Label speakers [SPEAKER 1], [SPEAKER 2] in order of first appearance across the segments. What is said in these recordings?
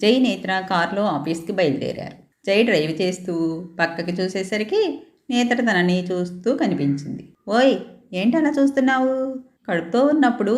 [SPEAKER 1] జై నేత్ర కారులో ఆఫీస్కి బయలుదేరారు. జై డ్రైవ్ చేస్తూ పక్కకి చూసేసరికి నేత్ర తనని చూస్తూ కనిపించింది. ఓయ్ ఏంటి అలా చూస్తున్నావు? కడుపుతో ఉన్నప్పుడు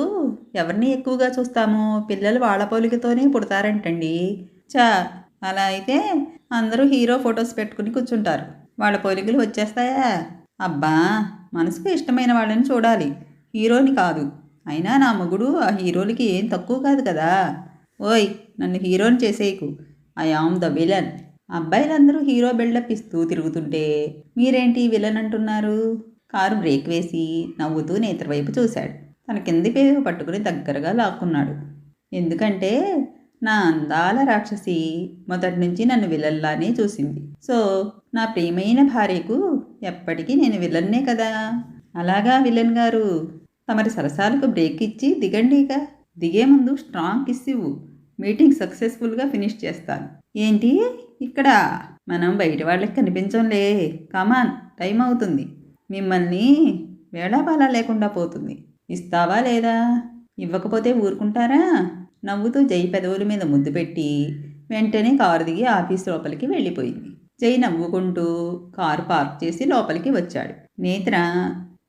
[SPEAKER 1] ఎవరిని ఎక్కువగా చూస్తాము? పిల్లలు వాళ్ళ పోలికతోనే పుడతారంటండి. చా అలా అయితే అందరూ హీరో ఫొటోస్ పెట్టుకుని కూర్చుంటారు. వాళ్ళ పోలికలు వచ్చేస్తాయా? అబ్బా మనసుకు ఇష్టమైన వాళ్ళని చూడాలి. హీరోని కాదు. అయినా నా మొగుడు ఆ హీరోలకి ఏం తక్కువ కాదు కదా. ఓయ్ నన్ను హీరోని చేసేయకు. I am the villain. అబ్బాయిలందరూ hero buildup ఇస్తూ తిరుగుతుంటే మీరేంటి విలన్ అంటున్నారు? కారు బ్రేక్ వేసి నవ్వుతూ నేత్ర వైపు చూశాడు. తన కింది పేరు పట్టుకుని దగ్గరగా లాక్కున్నాడు. ఎందుకంటే నా అందాల రాక్షసి మొదటి నుంచి నన్ను విలన్లానే చూసింది. సో నా ప్రియమైన భార్యకు ఎప్పటికీ నేను విలన్నే కదా? అలాగా విలన్ గారు. తమరి సరసాలకు బ్రేక్ ఇచ్చి దిగండి ఇక దిగే ముందు స్ట్రాంగ్ కిస్ ఇవ్వు. మీటింగ్ సక్సెస్ఫుల్గా ఫినిష్ చేస్తాను. ఏంటి? ఇక్కడ మనం బయట వాళ్ళకి కనిపించంలే. కమాన్ టైం అవుతుంది. మిమ్మల్ని వేళాపాలా లేకుండా పోతుంది. ఇస్తావా లేదా? ఇవ్వకపోతే ఊరుకుంటారా? నవ్వుతూ జై పెదవుల మీద ముద్దు పెట్టి వెంటనే కారు దిగి ఆఫీస్ లోపలికి వెళ్ళిపోయింది. జై నవ్వుకుంటూ కారు పార్క్ చేసి లోపలికి వచ్చాడు. నేత్ర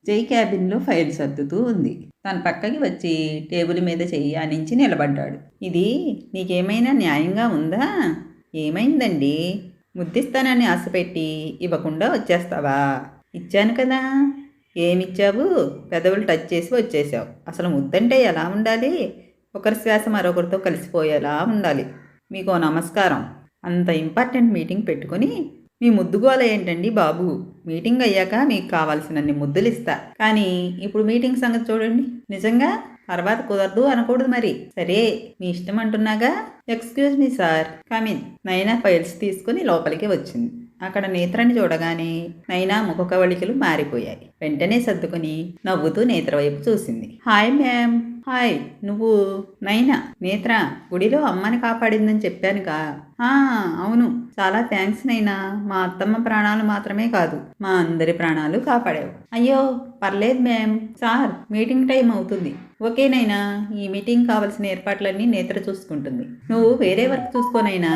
[SPEAKER 1] జై క్యాబిన్లో ఫైల్ సర్దుతూ ఉంది. తన పక్కకి వచ్చి టేబుల్ మీద చెయ్యి ఆనించి నిలబడ్డాడు. ఇది నీకేమైనా న్యాయంగా ఉందా? ఏమైందండి? ముద్దిస్తానని ఆశపెట్టి ఇవ్వకుండా వచ్చేస్తావా? ఇచ్చాను కదా. ఏమిచ్చావు? పెదవులు టచ్ చేసి వచ్చేసావు. అసలు ముద్దంటే ఎలా ఉండాలి? ఒకరి శ్వాస మరొకరితో కలిసిపోయేలా ఉండాలి. మీకు నమస్కారం. అంత ఇంపార్టెంట్ మీటింగ్ పెట్టుకొని మీ ముద్దుగోల ఏంటండి బాబు? మీటింగ్ అయ్యాక మీకు కావాల్సినన్ని ముద్దులు ఇస్తా. కానీ ఇప్పుడు మీటింగ్ సంగతి చూడండి. నిజంగా? తర్వాత కుదరదు అనకూడదు మరి. సరే మీ ఇష్టం అంటున్నాగా? Excuse me sir come in Naina files తీసుకుని లోపలికి వచ్చింది. అక్కడ నేత్రని చూడగానే నైనా ముఖ కవళికలు మారిపోయాయి. వెంటనే సర్దుకుని నవ్వుతూ నేత్ర వైపు చూసింది. హాయ్ మ్యామ్ హాయ్ నువ్వు నైనా? నేత్ర గుడిలో అమ్మని కాపాడిందని చెప్పానుగా ఆ, అవును. చాలా థ్యాంక్స్ నైనా. మా అత్తమ్మ ప్రాణాలు మాత్రమే కాదు మా అందరి ప్రాణాలు కాపాడావు. అయ్యో పర్లేదు మ్యామ్. సార్ మీటింగ్ టైం అవుతుంది. ఓకేనైనా ఈ మీటింగ్ కావాల్సిన ఏర్పాట్లన్నీ నేత్ర చూసుకుంటుంది. నువ్వు వేరే వర్క్ చూసుకోనైనా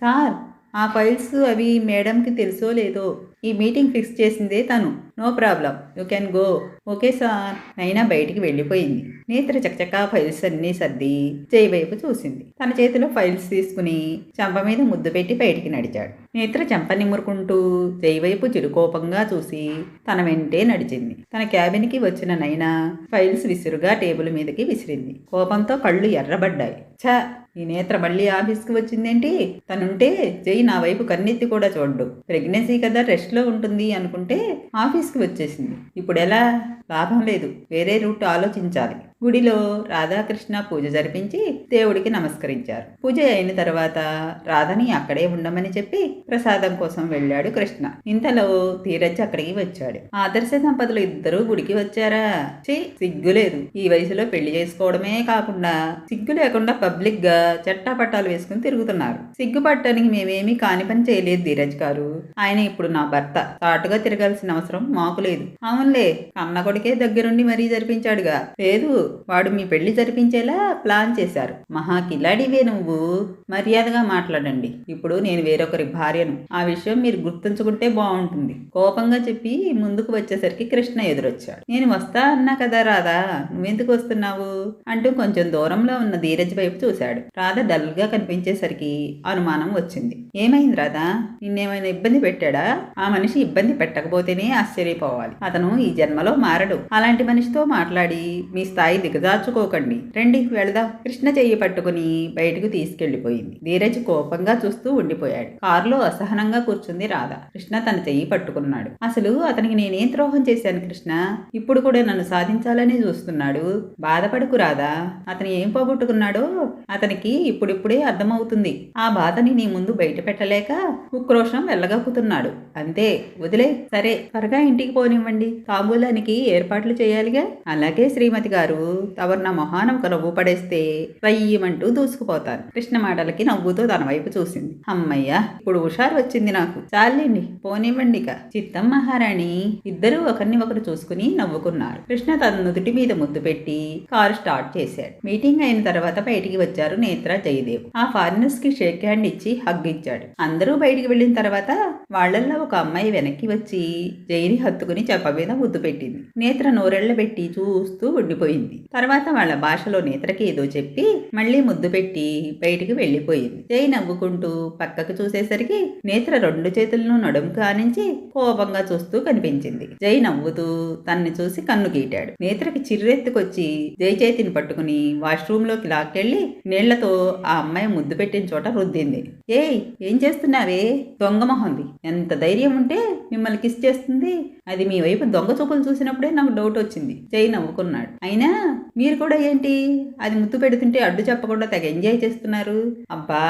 [SPEAKER 1] సార్ ఆ ఫైల్స్ అవి మేడంకి తెలుసో లేదో? ఈ మీటింగ్ ఫిక్స్ చేసిందే తను. No problem. You can go. Okay sir. Naina బయటికి వెళ్ళిపోయింది. నేత్ర చకచకా ఫైల్స్ అన్నీ సర్ది చేయి వైపు చూసింది. తన చేతిలో ఫైల్స్ తీసుకుని చెంప మీద ముద్దు పెట్టి బయటికి నడిచాడు. నేత్ర చెంప నిమురుకుంటూ చేయి వైపు చిరుకోపంగా చూసి తన వెంటే నడిచింది. తన క్యాబిన్కి వచ్చిన నైనా ఫైల్స్ విసురుగా టేబుల్ మీదకి విసిరింది. కోపంతో కళ్ళు ఎర్రబడ్డాయి. ఛ ఈ నేత్ర మళ్ళీ ఆఫీస్కి వచ్చిందేంటి? తనుంటే జై నా వైపు కన్నెత్తి కూడా చూడ్డు. ప్రెగ్నెన్సీ కదా రెస్ట్లో ఉంటుంది అనుకుంటే ఆఫీస్కి వచ్చేసింది. ఇప్పుడు ఎలా? లాభం లేదు. వేరే రూట్ ఆలోచించాలి. గుడిలో రాధాకృష్ణ పూజ జరిపించి దేవుడికి నమస్కరించారు. పూజ అయిన తర్వాత రాధని అక్కడే ఉండమని చెప్పి ప్రసాదం కోసం వెళ్ళాడు కృష్ణ. ఇంతలో ధీరజ్ అక్కడికి వచ్చాడు. ఆదర్శ దంపతులు ఇద్దరూ గుడికి వచ్చారా? ఛీ సిగ్గు లేదు. ఈ వయసులో పెళ్ళి చేసుకోవడమే కాకుండా సిగ్గు లేకుండా పబ్లిక్గా చట్టాపట్టాలు వేసుకుని తిరుగుతున్నారు. సిగ్గు పట్టడానికి మేమేమీ కాని పని చేయలేదు ధీరజ్ గారు. ఆయన ఇప్పుడు నా భర్త. తాటుగా తిరగాల్సిన అవసరం మాకు లేదు. అవునులే అన్న కొడుకే దగ్గరుండి మరీ జరిపించాడుగా. లేదు వాడు మీ పెళ్ళి జరిపించేలా ప్లాన్ చేశారు. మహా కిలాడివే నువ్వు? మర్యాదగా మాట్లాడండి. ఇప్పుడు నేను వేరొకరి భార్యను. ఆ విషయం మీరు గుర్తుంచుకుంటే బాగుంటుంది కోపంగా చెప్పి ముందుకు వచ్చేసరికి కృష్ణ ఎదురొచ్చాడు. నేను వస్తా అన్నా కదా రాధా? నువ్వెందుకు వస్తున్నావు? అంటూ కొంచెం దూరంలో ఉన్న ధీరజ్ వైపు చూశాడు. రాధ డల్గా కనిపించేసరికి అనుమానం వచ్చింది. ఏమైంది రాధా? నిన్నేమైనా ఇబ్బంది పెట్టాడా? ఆ మనిషి ఇబ్బంది పెట్టకపోతేనే ఆశ్చర్యపోవాలి. అతను ఈ జన్మలో మారడు. అలాంటి మనిషితో మాట్లాడి మీ స్థాయి దిగజార్చుకోకండి రండి వెళదాం. కృష్ణ చెయ్యి పట్టుకుని బయటకు తీసుకెళ్ళిపోయింది ధీరజ్ కోపంగా చూస్తూ ఉండిపోయాడు. కారులో అసహనంగా కూర్చుంది రాధ. కృష్ణ తన చెయ్యి పట్టుకున్నాడు. అసలు అతనికి నేనేం ద్రోహం చేశాను కృష్ణ? ఇప్పుడు కూడా నన్ను సాధించాలనే చూస్తున్నాడు. బాధపడుకు రాధా. అతను ఏం పోగొట్టుకున్నాడో అతనికి ఇప్పుడిప్పుడే అర్థమవుతుంది. ఆ బాధని నీ ముందు బయట పెట్టలేక ఉక్రోషం వెళ్ళగక్కుతున్నాడు. అంతే. వదిలే. సరే. త్వరగా ఇంటికి పోనివ్వండి. తాంబూలానికి ఏర్పాట్లు చేయాలిగా? అలాగే శ్రీమతి గారు. తవర్న మొహానం ఒక నవ్వు పడేస్తే వయ్యమంటూ దూసుకుపోతాను కృష్ణ మాటలకి నవ్వుతూ తన వైపు చూసింది. అమ్మయ్య ఇప్పుడు హుషారు వచ్చింది నాకు. చాలండి పోనివ్వండి ఇక. చిత్తం మహారాణి ఇద్దరూ ఒకరిని ఒకరు చూసుకుని నవ్వుకున్నారు. కృష్ణ తన నుదుటి మీద ముద్దు పెట్టి కారు స్టార్ట్ చేశాడు. మీటింగ్ అయిన తర్వాత బయటికి వచ్చారు నేత్ర జయదేవ్. ఆ ఫారినర్స్కి షేక్ హ్యాండ్ ఇచ్చి హగ్ ఇచ్చాడు. అందరూ బయటికి వెళ్ళిన తర్వాత వాళ్ళల్లో ఒక అమ్మాయి వెనక్కి వచ్చి జైని హత్తుకుని చెప్ప మీద ముద్దు పెట్టింది. నేత్ర నోరెళ్ళ పెట్టి చూస్తూ ఉండిపోయింది. తర్వాత వాళ్ళ భాషలో నేత్రకి ఏదో చెప్పి మళ్ళీ ముద్దు పెట్టి బయటికి వెళ్ళిపోయింది. జై నవ్వుకుంటూ పక్కకు చూసేసరికి నేత్ర రెండు చేతులను నడుము కానించి కోపంగా చూస్తూ కనిపించింది. జై నవ్వుతూ తన్ని చూసి కన్ను గీటాడు. నేత్రకి చిర్రెత్తుకొచ్చి జై చేతిని పట్టుకుని వాష్రూమ్లోకి లాక్కెళ్ళి నీళ్ళతో ఆ అమ్మాయి ముద్దు పెట్టిన చోట రుద్దింది. ఏయ్ ఏం చేస్తున్నావే? దొంగ మొహంది. ఎంత ధైర్యం ఉంటే మిమ్మల్ని కిస్ చేస్తుంది. అది మీ వైపు దొంగ చూపులు చూసినప్పుడే నాకు డౌట్ వచ్చింది. జై నవ్వుకున్నాడు. అయినా మీరు కూడా ఏంటి? అది ముద్దు పెడుతుంటే అడ్డు చెప్పకుండా తెగ ఎంజాయ్ చేస్తున్నారు. అబ్బా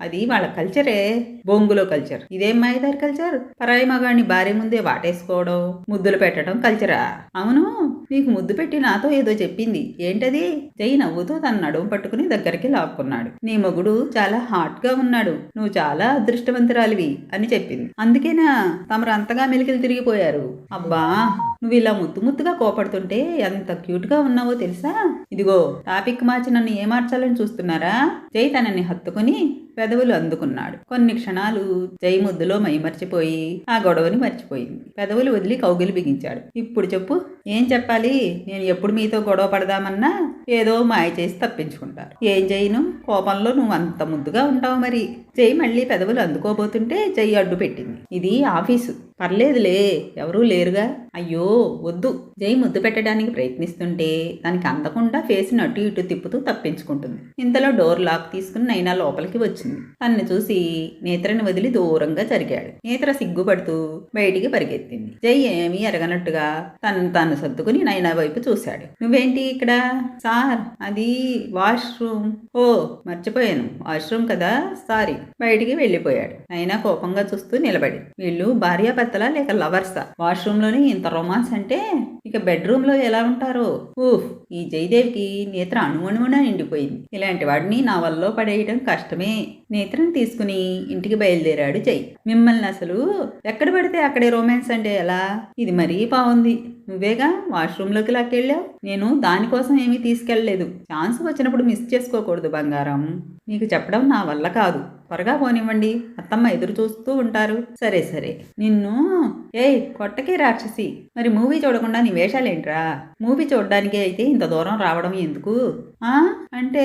[SPEAKER 1] అది వాళ్ళ కల్చరే బొంగులో కల్చర్ ఇదేం మాయదారి కల్చర్ పరాయి మగాడిని భార్య ముందే వాటేసుకోవడం ముద్దులు పెట్టడం కల్చరా అవును మీకు ముద్దు పెట్టి నాతో ఏదో చెప్పింది. ఏంటది? జై నవ్వుతూ తన నడుము పట్టుకుని దగ్గరికి లాక్కున్నాడు. నీ మొగుడు చాలా హాట్గా ఉన్నాడు. నువ్వు చాలా అదృష్టవంతురాలివి అని చెప్పింది. అందుకేనా తమరు అంతగా మెలికలు తిరిగిపోయారు. అబ్బా నువ్వు ఇలా ముద్దు ముద్దుగా కోపడుతుంటే ఎంత క్యూట్గా ఉన్నావో తెలుసా? ఇదిగో టాపిక్ మార్చి నన్ను ఏమార్చాలని చూస్తున్నారా? జై తనని హత్తుకుని పెదవులు అందుకున్నాడు. కొన్ని క్షణాలు జై ముద్దులో మైమర్చిపోయి ఆ గొడవని మర్చిపోయింది. పెదవులు వదిలి కౌగిలి బిగించాడు. ఇప్పుడు చెప్పు ఏం చెప్పాలి? నేను ఎప్పుడు మీతో గొడవ పడదామన్నా ఏదో మాయ చేసి తప్పించుకుంటారు. ఏం చేయను కోపంలో నువ్వు అంత ముద్దుగా ఉంటావు మరి. జై మళ్ళీ పెదవులు అందుకోబోతుంటే జై అడ్డు పెట్టింది. ఇది ఆఫీసు. పర్లేదులే ఎవరూ లేరుగా. అయ్యో వద్దు. జై ముద్దు పెట్టడానికి ప్రయత్నిస్తుంటే దానికి అందకుండా ఫేస్ని అటు ఇటు తిప్పుతూ తప్పించుకుంటుంది. ఇంతలో డోర్ లాక్ తీసుకుని నైనా లోపలికి వచ్చింది. తన్ని చూసి నేత్రని వదిలి దూరంగా జరిగాడు. నేత్ర సిగ్గుపడుతూ బయటికి పరిగెత్తింది. జై ఏమీ ఎరగనట్టుగా తను తాను సర్దుకుని నైనా వైపు చూశాడు. నువ్వేంటి ఇక్కడ? సార్ అది వాష్రూమ్. ఓ మర్చిపోయాను. వాష్రూమ్ కదా సారీ. బయటికి వెళ్ళిపోయాడు. నైనా కోపంగా చూస్తూ నిలబడి వీళ్ళు భార్యాభర్తలా లేక లవర్సా? వాష్రూమ్లోని ఇంత రొమాన్స్ అంటే ఇక బెడ్రూమ్లో ఎలా ఉంటారో? ఊఫ్ ఈ జయదేవికి నేత్ర అణువణువున నిండిపోయింది. ఇలాంటి వాడిని నా వల్ల పడేయడం కష్టమే. నేత్రను తీసుకుని ఇంటికి బయలుదేరాడు జై. మిమ్మల్ని అసలు ఎక్కడ పడితే అక్కడే రొమాన్స్ అంటే ఎలా? ఇది మరీ బాగుంది నువ్వేగా వాష్రూమ్లోకి లాక్కెళ్ళావు? నేను దానికోసం ఏమీ తీసుకెళ్ళలేదు. ఛాన్స్ వచ్చినప్పుడు మిస్ చేసుకోకూడదు బంగారం. మీకు చెప్పడం నా వల్ల కాదు. త్వరగా పోనివ్వండి. అత్తమ్మ ఎదురు చూస్తూ ఉంటారు. సరే సరే. నిన్ను ఏయ్ కొట్టకే రాక్షసి. మరి మూవీ చూడకుండా నీ వేషాలేంట్రా? మూవీ చూడడానికి అయితే ఇంత దూరం రావడం ఎందుకు? అంటే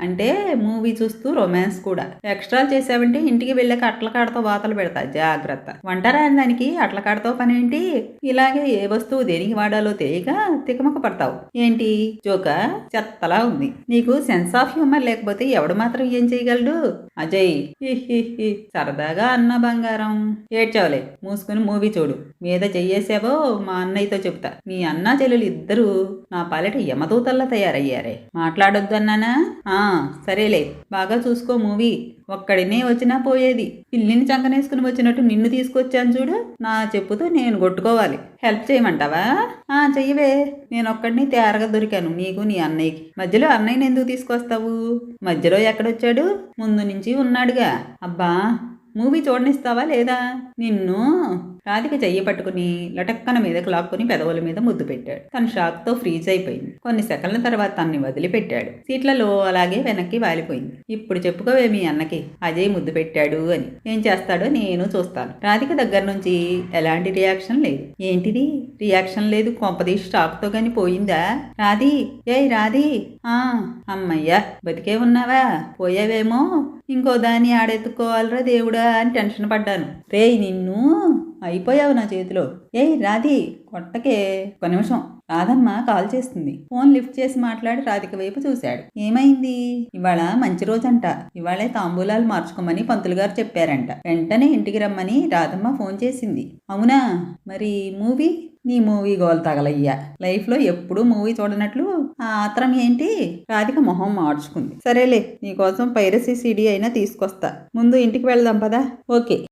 [SPEAKER 1] అంటే మూవీ చూస్తూ రొమాన్స్ కూడా. ఎక్స్ట్రాలు చేసావంటే ఇంటికి వెళ్ళాక అట్ల కాడతో వాతలు పెడతా జాగ్రత్త. వంట రాని దానికి అట్ల కాడతో పని ఏంటి ఇలాగే ఏ వస్తువు దేనికి వాడాలో తెలియక తికమక పడతావు. ఏంటి? జోక? చెత్తలా ఉంది. నీకు సెన్స్ ఆఫ్ హ్యూమర్ లేకపోతే ఎవడు మాత్రం ఏం చేయగలడు? అజయ్. హి హి హి సరదాగా అన్న బంగారం. ఏడ్చావులే మూసుకుని మూవీ చూడు. మీద చెయ్యేసావో మా అన్నయ్యతో చెప్తా మీ అన్న చెల్లెలు ఇద్దరు నా పాలెట యమదూతల్లా తయారయ్యారే. మాట్లాడొద్దు అన్నానా ఆ సరేలే బాగా చూసుకో మూవీ. ఒక్కడినే వచ్చినా పోయేది. పిల్లిని చంకనేసుకుని వచ్చినట్టు నిన్ను తీసుకొచ్చాను చూడు నా చెప్పుతో నేను కొట్టుకోవాలి. హెల్ప్ చేయమంటావా? ఆ చెయ్యవే. నేను ఒక్కడిని తేరగా దొరికాను నీకు నీ అన్నయ్యకి. మధ్యలో అన్నయ్యని ఎందుకు తీసుకొస్తావు? మధ్యలో ఎక్కడొచ్చాడు? ముందు నుంచి ఉన్నాడుగా. అబ్బా మూవీ చూడనిస్తావా లేదా? నిన్ను రాధిక చెయ్యి పట్టుకుని లటక్కన మీదకు లాక్కుని పెదవుల మీద ముద్దు పెట్టాడు. తన షాక్తో ఫ్రీజ్ అయిపోయింది. కొన్ని సెకండ్ల తర్వాత తన్ని వదిలిపెట్టాడు. సీట్లలో అలాగే వెనక్కి వాలిపోయింది. ఇప్పుడు చెప్పుకోవే మీ అన్నకి. అజయ్ ముద్దు పెట్టాడు అని. ఏం చేస్తాడో నేను చూస్తాను. రాధిక దగ్గర నుంచి ఎలాంటి రియాక్షన్ లేదు. ఏంటిది? రియాక్షన్ లేదు. కొంపది షాక్తో గాని పోయిందా? రాధి. ఏయ్ రాధి. ఆ అమ్మయ్యా. బతికే ఉన్నావా? పోయావేమో. ఇంకో దాన్ని ఆడెత్తుకోవాలరా దేవుడా అని టెన్షన్ పడ్డాను. రేయ్ నిన్ను అయిపోయావు నా చేతిలో. ఏయ్ రాధి కొట్టకే. ఒక నిమిషం. రాధమ్మ కాల్ చేస్తుంది. ఫోన్ లిఫ్ట్ చేసి మాట్లాడి రాధిక వైపు చూశాడు. ఏమైంది? ఇవాళ మంచి రోజంట. ఇవాళే తాంబూలాలు మార్చుకోమని పంతులు గారు చెప్పారంట. వెంటనే ఇంటికి రమ్మని రాధమ్మ ఫోన్ చేసింది. అవునా? మరి మూవీ? నీ మూవీ గోల్ తగలయ్యా. లైఫ్లో ఎప్పుడూ మూవీ చూడనట్లు ఆ ఆత్రం ఏంటి? రాధిక మొహం మార్చుకుంది. సరేలే నీకోసం పైరసీ సీడీ అయినా తీసుకొస్తా. ముందు ఇంటికి వెళ్దాం పదా. ఓకే.